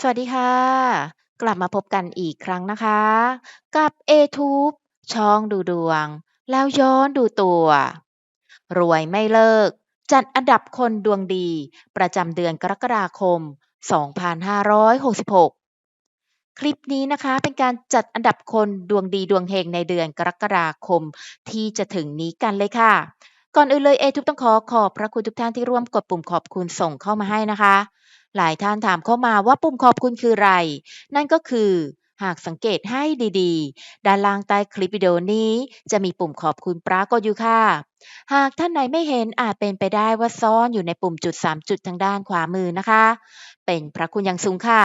สวัสดีค่ะ กลับมาพบกันอีกครั้งนะคะ กับ A-Tube ช่องดูดวง แล้วย้อนดูตัว รวยไม่เลิก จัดอันดับคนดวงดี ประจำเดือนกรกฎาคม 2566 คลิปนี้นะคะเป็นการจัดอันดับคนดวงดีดวงเฮงในเดือนกรกฎาคมที่จะถึงนี้กันเลยค่ะ ก่อนอื่นเลย A-Tube ต้องขอขอบพระคุณทุกท่านที่ร่วมกดปุ่มขอบคุณส่งเข้ามาให้นะคะ หลายท่านถามเข้ามาว่าปุ่มขอบคุณคืออะไร นั่นก็คือ หากสังเกตให้ดีๆ ด้านล่างใต้คลิปวิดีโอนี้ จะมีปุ่มขอบคุณปรากฏอยู่ค่ะ หากท่านไหนไม่เห็นอาจเป็นไปได้ว่าซ่อนอยู่ในปุ่มจุด 3 จุดทางด้านขวามือนะคะ เป็นพระคุณอย่างสูงค่ะ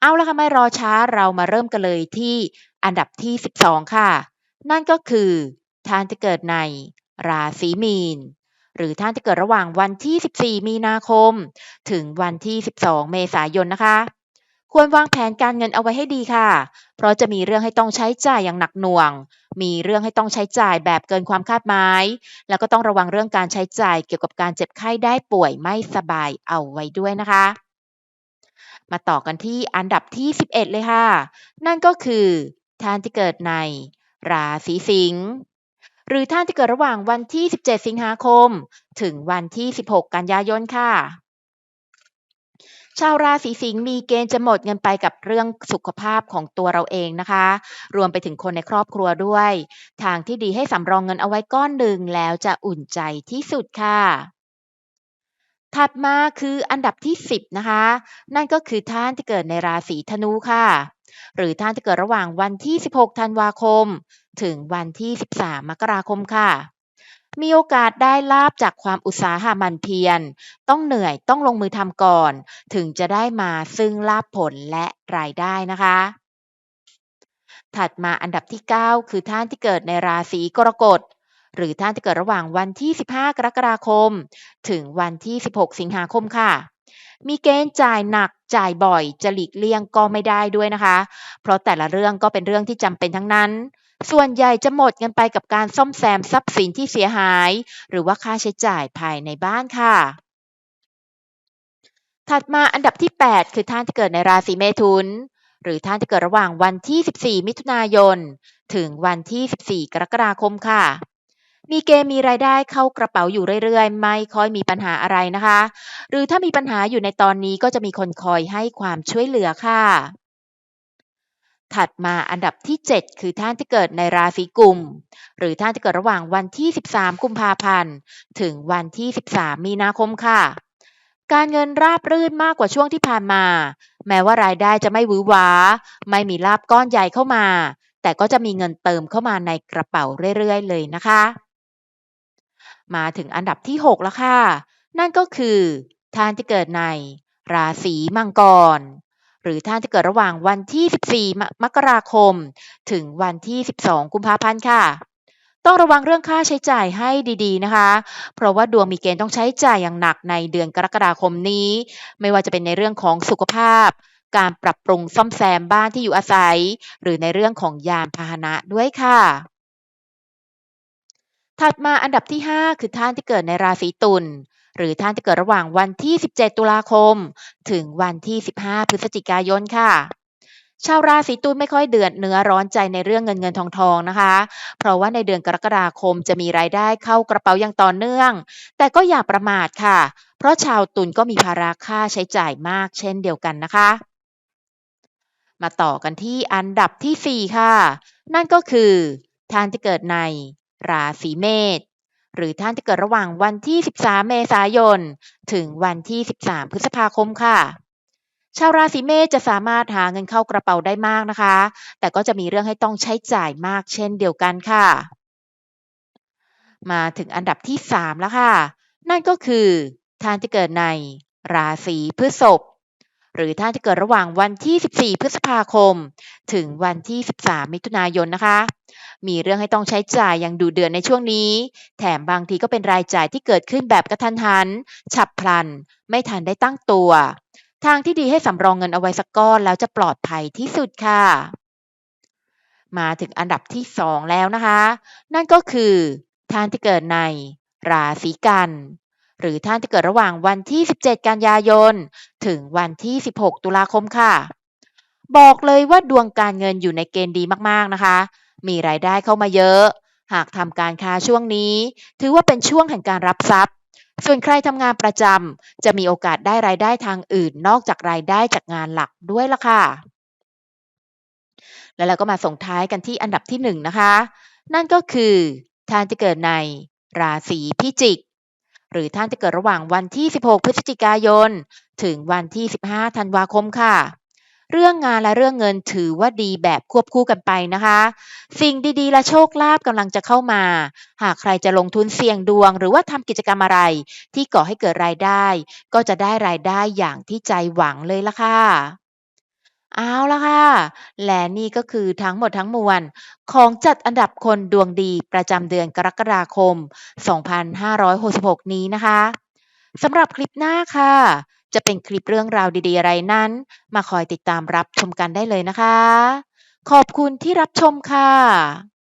เอาละค่ะไม่รอช้าเรามาเริ่มกันเลยที่อันดับที่ 12 ค่ะ นั่นก็คือท่านที่เกิดในราศีมีน หรือท่านที่เกิดระหว่างวันที่ 14 มีนาคม ถึงวันที่ 12 เมษายนนะคะ ควรวางแผนการเงินเอาไว้ให้ดีค่ะ เพราะจะมีเรื่องให้ต้องใช้จ่ายอย่างหนักหน่วง มีเรื่องให้ต้องใช้จ่ายแบบเกินความคาดหมาย แล้วก็ต้องระวังเรื่องการใช้จ่ายเกี่ยวกับการเจ็บไข้ได้ป่วยไม่สบายเอาไว้ด้วยนะคะมาต่อกันที่อันดับที่ 11 เลยค่ะ นั่นก็คือท่านที่เกิดใน ราศีสิงห์ หรือท่านที่เกิดระหว่างวันที่ 17 สิงหาคม ถึงวันที่ 16 กันยายนค่ะ ชาวราศีสิงห์มีเกณฑ์จะหมดเงินไปกับเรื่องสุขภาพของตัวเราเองนะคะ รวมไปถึงคนในครอบครัวด้วย ทางที่ดีให้สำรองเงินเอาไว้ก้อนหนึ่งแล้วจะอุ่นใจที่สุดค่ะถัดมาคืออันดับที่ 10 นะคะ นั่นก็คือท่านที่เกิดในราศีธนูค่ะ หรือท่านที่เกิดระหว่างวันที่ 16 ธันวาคม ถึงวันที่ 13 มกราคมค่ะ มีโอกาสได้ลาบจากความอุตสาหะมันเพียร ต้องเหนื่อยต้องลงมือทำก่อน ถึงจะได้มาซึ่งลาบผลและรายได้นะคะ ถัดมาอันดับที่ 9 คือท่านที่เกิดในราศีกรกฎหรือท่านที่เกิดระหว่างวันที่ 15 กรกฎาคม ถึงวันที่ 16 สิงหาคมค่ะ มีเกณฑ์จ่ายหนักจ่ายบ่อยจะหลีกเลี่ยงก็ไม่ได้ด้วยนะคะ เพราะแต่ละเรื่องก็เป็นเรื่องที่จำเป็นทั้งนั้น ส่วนใหญ่จะหมดเงินไปกับการซ่อมแซมทรัพย์สินที่เสียหาย หรือว่าค่าใช้จ่ายภายในบ้านค่ะ ถัดมาอันดับที่ 8 คือท่านที่เกิดในราศีเมถุน หรือท่านที่เกิดระหว่างวันที่ 14 มิถุนายน ถึงวันที่ 14 กรกฎาคมค่ะมีเกณฑ์มีรายได้เข้ากระเป๋าอยู่เรื่อยๆ ไม่ค่อยมีปัญหาอะไรนะคะ หรือถ้ามีปัญหาอยู่ในตอนนี้ก็จะมีคนคอยให้ความช่วยเหลือค่ะ ถัดมาอันดับที่ 7 คือท่านที่เกิดในราศีกุม หรือท่านที่เกิดระหว่างวันที่ 13 กุมภาพันธ์ ถึงวันที่ 13 มีนาคมค่ะ การเงินราบรื่นมากกว่าช่วงที่ผ่านมา แม้ว่ารายได้จะไม่หวือหวา ไม่มีลาบก้อนใหญ่เข้ามา แต่ก็จะมีเงินเติมเข้ามาในกระเป๋าเรื่อยๆ เลยนะคะ มาถึงอันดับที่ 6 แล้วค่ะ นั่นก็คือท่านที่เกิดในราศีมังกร หรือท่านที่เกิดระหว่างวันที่ 14มมกราคม ถึงวันที่ 12 กุมภาพันธ์ค่ะ ต้องระวังเรื่องค่าใช้จ่ายให้ดีๆนะคะ เพราะว่าดวงมีเกณฑ์ต้องใช้จ่ายอย่างหนักในเดือนกรกฎาคมนี้ ไม่ว่าจะเป็นในเรื่องของสุขภาพ การปรับปรุงซ่อมแซมบ้านที่อยู่อาศัย หรือในเรื่องของยานพาหนะด้วยค่ะถัดมาอันดับที่ 5 คือท่านที่เกิดในราศีตุล หรือท่านที่เกิดระหว่างวันที่ 17 ตุลาคม ถึงวันที่ 15 พฤศจิกายนค่ะชาวราศีตุลไม่ค่อยเดือดเนื้อร้อนใจในเรื่องเงินเงินทองทองนะคะ เพราะว่าในเดือนกรกฎาคมจะมีรายได้เข้ากระเป๋าอย่างต่อเนื่อง แต่ก็อย่าประมาทค่ะ เพราะชาวตุลก็มีภาระค่าใช้จ่ายมากเช่นเดียวกันนะคะ มาต่อกันที่อันดับที่ 4 ค่ะ นั่นก็คือท่านที่เกิดในราศีเมษ หรือท่านที่เกิดระหว่างวันที่ 13 เมษายน ถึงวันที่ 13 พฤษภาคมค่ะ ชาวราศีเมษจะสามารถหาเงินเข้ากระเป๋าได้มากนะคะ แต่ก็จะมีเรื่องให้ต้องใช้จ่ายมากเช่นเดียวกันค่ะ มาถึงอันดับที่ 3 แล้วค่ะ นั่นก็คือท่านที่เกิดในราศีพฤษภ หรือท่านที่เกิดระหว่างวันที่ 14 พฤษภาคม ถึงวันที่ 13 มิถุนายนนะคะ มีเรื่องให้ต้องใช้จ่ายอย่างดุเดือดในช่วงนี้ แถมบางทีก็เป็นรายจ่ายที่เกิดขึ้นแบบกระทันหัน ฉับพลัน ไม่ทันได้ตั้งตัว ทางที่ดีให้สำรองเงินเอาไว้สักก้อนแล้วจะปลอดภัยที่สุดค่ะ มาถึงอันดับที่ 2 แล้วนะคะ นั่นก็คือท่านที่เกิดในราศีกัน หรือท่านที่เกิดระหว่างวันที่ 17 กันยายน ถึงวันที่ 16 ตุลาคมค่ะ บอกเลยว่าดวงการเงินอยู่ในเกณฑ์ดีมากๆนะคะ มีรายได้เข้ามาเยอะ หากทำการค้าช่วงนี้ ถือว่าเป็นช่วงแห่งการรับทรัพย์ ส่วนใครทำงานประจำจะมีโอกาสได้รายได้ทางอื่น นอกจากรายได้จากงานหลักด้วยล่ะค่ะ แล้วเราก็มาส่งท้ายกันที่อันดับที่1นนะคะ นั่นก็คือท่านที่เกิดในราศีพิจิก หรือท่านที่เกิดระหว่างวันที่ 16 พฤศจิกายน ถึงวันที่ 15 ธันวาคมค่ะ เรื่องงานและเรื่องเงินถือว่าดีแบบควบคู่กันไปนะคะ สิ่งดีๆ และโชคลาภกำลังจะเข้ามา หากใครจะลงทุนเสี่ยงดวง หรือว่าทำกิจกรรมอะไร ที่ก่อให้เกิดรายได้ ก็จะได้รายได้อย่างที่ใจหวังเลยละค่ะ เอาละค่ะ และนี่ก็คือทั้งหมดทั้งมวล ของจัดอันดับคนดวงดีประจำเดือนกรกฎาคม 2566 นี้นะคะสำหรับคลิปหน้าค่ะ จะเป็นคลิปเรื่องราวดีๆอะไรนั้น มาคอยติดตามรับชมกันได้เลยนะคะ ขอบคุณที่รับชมค่ะ